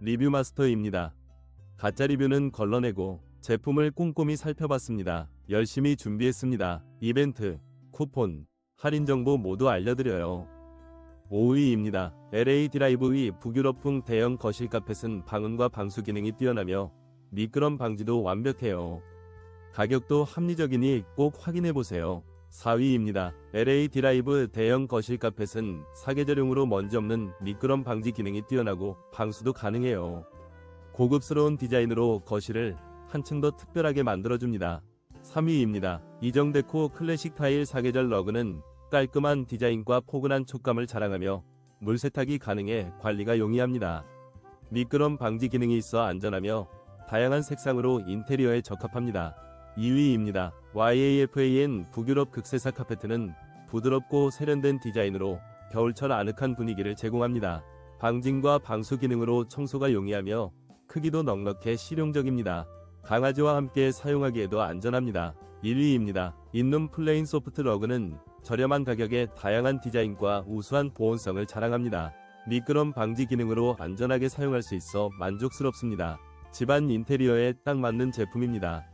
리뷰 마스터입니다. 가짜 리뷰는 걸러내고 제품을 꼼꼼히 살펴봤습니다. 열심히 준비했습니다. 이벤트, 쿠폰, 할인 정보 모두 알려드려요. 5위입니다. LA 드라이브의 북유럽풍 대형 거실 카펫은 방음과 방수 기능이 뛰어나며 미끄럼 방지도 완벽해요. 가격도 합리적이니 꼭 확인해보세요. 4위입니다. LA 드라이브 대형 거실 카펫은 사계절용으로 먼지 없는 미끄럼 방지 기능이 뛰어나고 방수도 가능해요. 고급스러운 디자인으로 거실을 한층 더 특별하게 만들어줍니다. 3위입니다. 이정데코 클래식 타일 사계절 러그는 깔끔한 디자인과 포근한 촉감을 자랑하며 물 세탁이 가능해 관리가 용이합니다. 미끄럼 방지 기능이 있어 안전하며 다양한 색상으로 인테리어에 적합합니다. 2위입니다. YAFAN 북유럽 극세사 카페트는 부드럽고 세련된 디자인으로 겨울철 아늑한 분위기를 제공합니다. 방진과 방수 기능으로 청소가 용이하며 크기도 넉넉해 실용적입니다. 강아지와 함께 사용하기에도 안전합니다. 1위입니다. 인룸 플레인 소프트 러그는 저렴한 가격에 다양한 디자인과 우수한 보온성을 자랑합니다. 미끄럼 방지 기능으로 안전하게 사용할 수 있어 만족스럽습니다. 집안 인테리어에 딱 맞는 제품입니다.